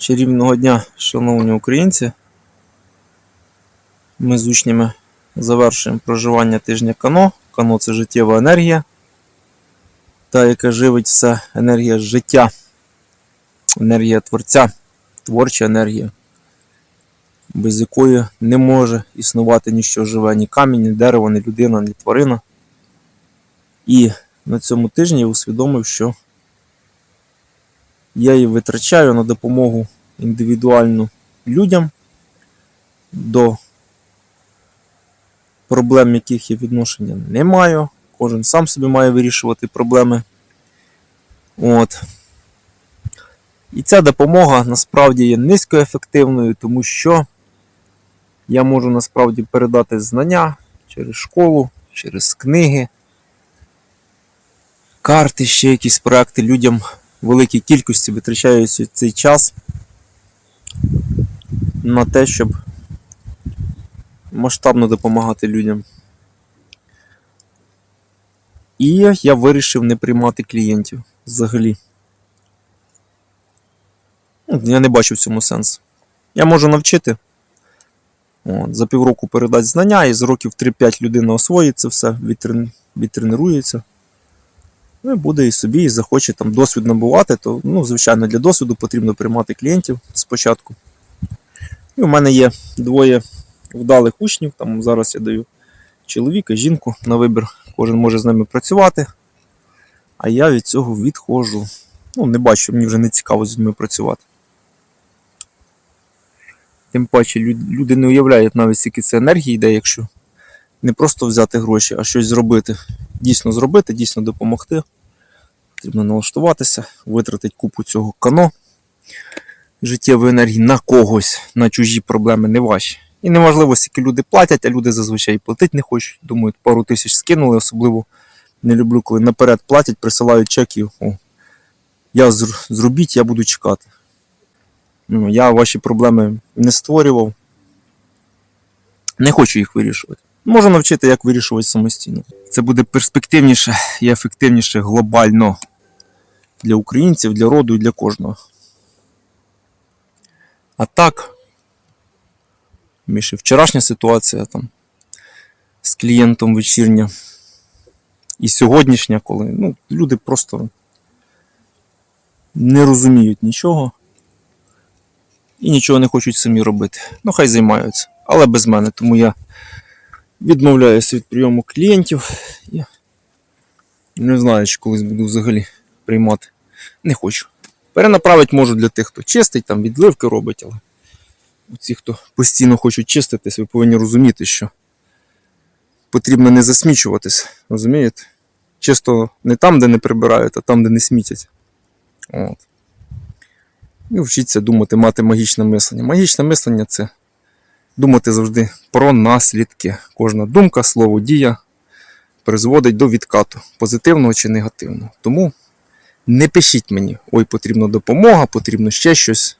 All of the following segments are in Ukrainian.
Чарівного дня, шановні українці. Ми з учнями завершуємо проживання тижня Кано. Кано це життєва енергія, та, яка живить все, енергія життя, енергія творця, творча енергія, без якої не може існувати ніщо живе, ні камінь, ні дерево, ні людина, ні тварина. І на цьому тижні я усвідомив, що я її витрачаю на допомогу індивідуальну людям, до проблем, яких я відношення не маю. Кожен сам собі має вирішувати проблеми. От. І ця допомога насправді є низькоефективною, тому що я можу насправді передати знання через школу, через книги, карти, ще якісь проекти людям в великій кількості витрачають цей час на те, щоб масштабно допомагати людям. І я вирішив не приймати клієнтів взагалі. Ну, Я не бачу в цьому сенсу. Я можу навчити. От, за півроку передати знання, і з років 3-5 людина освоїть це все, відтрен... відтренується. Ну і буде і собі, і захоче там досвід набувати, то, ну, звичайно, для досвіду потрібно приймати клієнтів спочатку. І у мене є двоє вдалих учнів. Там зараз я даю чоловіка, жінку на вибір. Кожен може з ними працювати. А я від цього відходжу. Ну, не бачу, мені вже не цікаво з людьми працювати. Тим паче люди не уявляють навіть, скільки це енергії йде, якщо не просто взяти гроші, а щось зробити. Дійсно зробити, дійсно допомогти. Потрібно налаштуватися, витратити купу цього кано життєвої енергії на когось, на чужі проблеми не ваші. І неважливо, скільки люди платять, а люди зазвичай платити не хочуть. Думають, пару тисяч скинули, особливо не люблю, коли наперед платять, присилають чеки. О, я зр- зробіть, я буду чекати. Ну, я ваші проблеми не створював. Не хочу їх вирішувати. Можу навчити, як вирішувати самостійно. Це буде перспективніше і ефективніше глобально для українців, для роду і для кожного. А так, Міше вчорашня ситуація там з клієнтом вечірня і сьогоднішня, коли ну, люди просто не розуміють нічого і нічого не хочуть самі робити. Ну, хай займаються, але без мене, тому я відмовляюся від прийому клієнтів. Я не знаю, чи колись буду взагалі приймати. Не хочу. Перенаправити можу для тих, хто чистить, там відливки робить, але ці, хто постійно хочуть чиститись, ви повинні розуміти, що потрібно не засмічуватись, розумієте? Чисто не там, де не прибирають, а там, де не смітять. От. І вчіться думати, мати магічне мислення. Магічне мислення це думати завжди про наслідки. Кожна думка, слово, дія призводить до відкату, позитивного чи негативного. Тому не пишіть мені, ой, потрібна допомога, потрібно ще щось.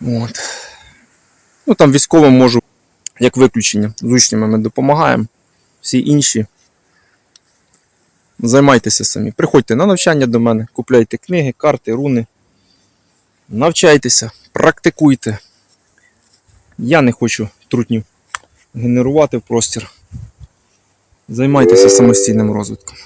От. Ну там військовим можу, як виключення, з учнями ми допомагаємо. Всі інші. Займайтеся самі. Приходьте на навчання до мене, купляйте книги, карти, руни. Навчайтеся, практикуйте. Я не хочу трутнів генерувати в простір. Займайтеся самостійним розвитком.